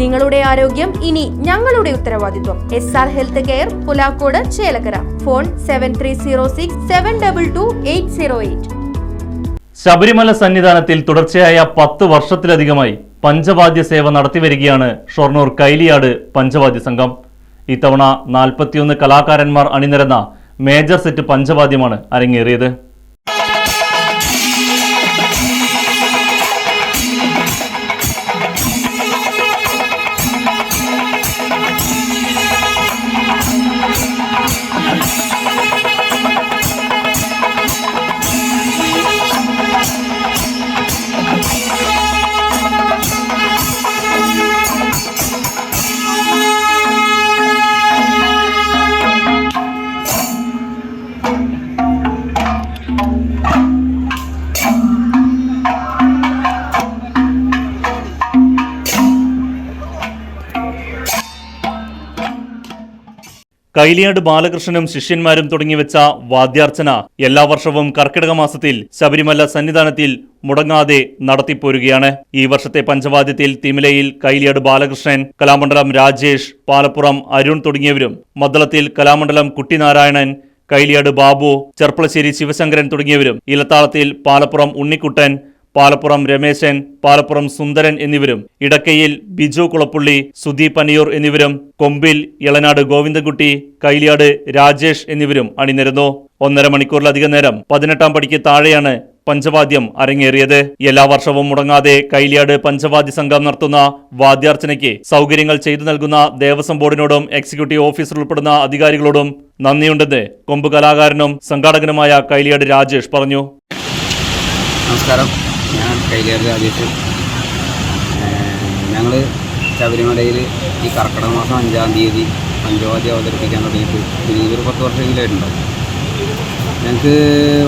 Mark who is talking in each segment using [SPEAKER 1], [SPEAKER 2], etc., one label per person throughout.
[SPEAKER 1] നിങ്ങളുടെ ആരോഗ്യം ഇനി ഞങ്ങളുടെ ഉത്തരവാദിത്വം. S R health care Pulakkode Chelakkara. Phone seven three zero six seven double two eight zero eight
[SPEAKER 2] Sabarimala സന്നിധാനത്തിൽ തുടർച്ചയായ പത്ത് വർഷത്തിലധികമായി പഞ്ചവാദ്യ സേവ നടത്തിവരികയാണ് ഷൊർണൂർ കൈലിയാട് പഞ്ചവാദ്യ സംഘം. ഇത്തവണ നാൽപ്പത്തിയൊന്ന് കലാകാരന്മാർ അണിനിരന്ന മേജർ സെറ്റ് പഞ്ചവാദ്യമാണ് അരങ്ങേറിയത്. കൈലിയാട് ബാലകൃഷ്ണനും ശിഷ്യന്മാരും തുടങ്ങിവെച്ച വാദ്യാർച്ചന എല്ലാ വർഷവും കർക്കിടക മാസത്തിൽ ശബരിമല സന്നിധാനത്തിൽ മുടങ്ങാതെ നടത്തിപ്പോരുകയാണ്. ഈ വർഷത്തെ പഞ്ചവാദ്യത്തിൽ തിമിലയിൽ കൈലിയാട് ബാലകൃഷ്ണൻ കലാമണ്ഡലം രാജേഷ് പാലപ്പുറം അരുൺ തുടങ്ങിയവരും മദ്ദളത്തിൽ കലാമണ്ഡലം കുട്ടിനാരായണൻ കൈലിയാട് ബാബു ചെർപ്പളശ്ശേരി ശിവശങ്കരൻ തുടങ്ങിയവരും ഇലത്താളത്തിൽ പാലപ്പുറം ഉണ്ണിക്കുട്ടൻ പാലപ്പുറം രമേശൻ പാലപ്പുറം സുന്ദരൻ എന്നിവരും ഇടക്കയിൽ ബിജു കുളപ്പുള്ളി സുദീപ് അനിയൂർ എന്നിവരും കൊമ്പിൽ ഇളനാട് ഗോവിന്ദൻകുട്ടി കൈലിയാട് രാജേഷ് എന്നിവരും അണിനിരുന്നു. ഒന്നര മണിക്കൂറിലധികം നേരം പതിനെട്ടാം പടിക്ക് താഴെയാണ് പഞ്ചവാദ്യം അരങ്ങേറിയത്. എല്ലാ വർഷവും മുടങ്ങാതെ കൈലിയാട് പഞ്ചവാദ്യ സംഘം നടത്തുന്ന വാദ്യാർച്ചനയ്ക്ക് സൗകര്യങ്ങൾ ചെയ്തു നൽകുന്ന ദേവസ്വം ബോർഡിനോടും എക്സിക്യൂട്ടീവ് ഓഫീസർ ഉൾപ്പെടുന്ന അധികാരികളോടും നന്ദിയുണ്ടെന്ന് കൊമ്പ് കലാകാരനും സംഘാടകനുമായ കൈലിയാട് രാജേഷ് പറഞ്ഞു.
[SPEAKER 3] നമസ്കാരം. ഞാൻ കൈലേർ രാജേഷ് ഞങ്ങൾ ശബരിമലയിൽ ഈ കർക്കിടക മാസം അഞ്ചാം തീയതി പഞ്ചവാദി അവതരിപ്പിക്കാൻ തുടങ്ങിയിട്ട് ഒരു പത്ത് വർഷമെങ്കിലായിട്ടുണ്ടാവും ഞങ്ങൾക്ക്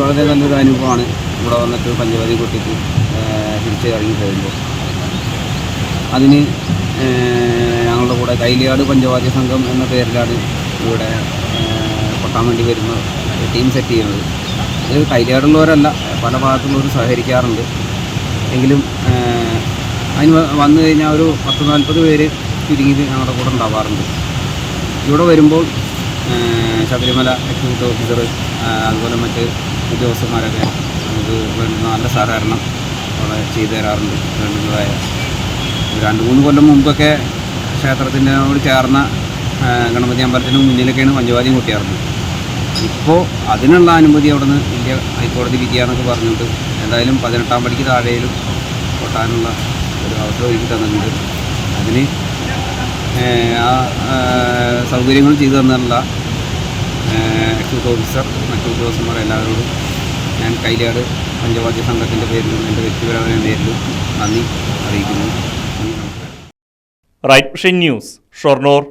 [SPEAKER 3] വളരെ നല്ലൊരു അനുഭവമാണ് ഇവിടെ വന്നിട്ട് പഞ്ചവാദി കുട്ടിക്ക് തിരിച്ച് ഇറങ്ങി പോകുമ്പോൾ അതിന് ഞങ്ങളുടെ കൂടെ കൈലിയാട് പഞ്ചവാദ്യ സംഘം എന്ന പേരിലാണ് ഇവിടെ കൊട്ടാൻ വേണ്ടി വരുന്ന ടീം സെറ്റ് ചെയ്യുന്നത്. ഇത് കൈലിയാടുള്ളവരല്ല പല ഭാഗത്തുള്ളവർ സഹകരിക്കാറുണ്ട്. എങ്കിലും അതിന് വന്നു കഴിഞ്ഞാൽ ഒരു പത്ത് നാൽപ്പത് പേര് ചുരുങ്ങിയത് ഞങ്ങളുടെ കൂടെ ഉണ്ടാവാറുണ്ട്. ഇവിടെ വരുമ്പോൾ ശബരിമല എക്സിക്യൂട്ടീവ് ഓഫീസർ അതുപോലെ മറ്റ് ഉദ്യോഗസ്ഥന്മാരൊക്കെ നമുക്ക് വേണ്ടുന്ന നല്ല സഹകരണം അവിടെ ചെയ്തു തരാറുണ്ട്. വേണ്ടുന്നതായ രണ്ട് മൂന്ന് കൊല്ലം മുമ്പൊക്കെ ക്ഷേത്രത്തിനോട് ചേർന്ന ഗണപതി അമ്പലത്തിന് മുന്നിലൊക്കെയാണ് പഞ്ചവാദ്യം കൂട്ടിയാറുണ്ട് ഇപ്പോൾ അതിനുള്ള അനുമതി അവിടെ നിന്ന് ഇന്ത്യ ഹൈക്കോടതി വിധിയാണെന്നൊക്കെ പറഞ്ഞിട്ട് എന്തായാലും പതിനെട്ടാം പടിക്ക് താഴെയിലും കൊട്ടാനുള്ള ഒരു അവസരം ഒരുക്കി തന്നിട്ടുണ്ട്. അതിന് ആ സൗകര്യങ്ങൾ ചെയ്തു തന്നിട്ടുള്ള എക്സൈസ് ഓഫീസർ മറ്റു ഉദ്യോഗസ്ഥന്മാർ എല്ലാവരോടും ഞാൻ കൈലാട് പഞ്ചവാദ്യ സംഘത്തിന്റെ പേരിലും എന്റെ വ്യക്തിപരമായ പേരിലും നന്ദി അറിയിക്കുന്നു. നന്ദി
[SPEAKER 2] റൈറ്റ് ന്യൂസ് ഷൊർണൂർ.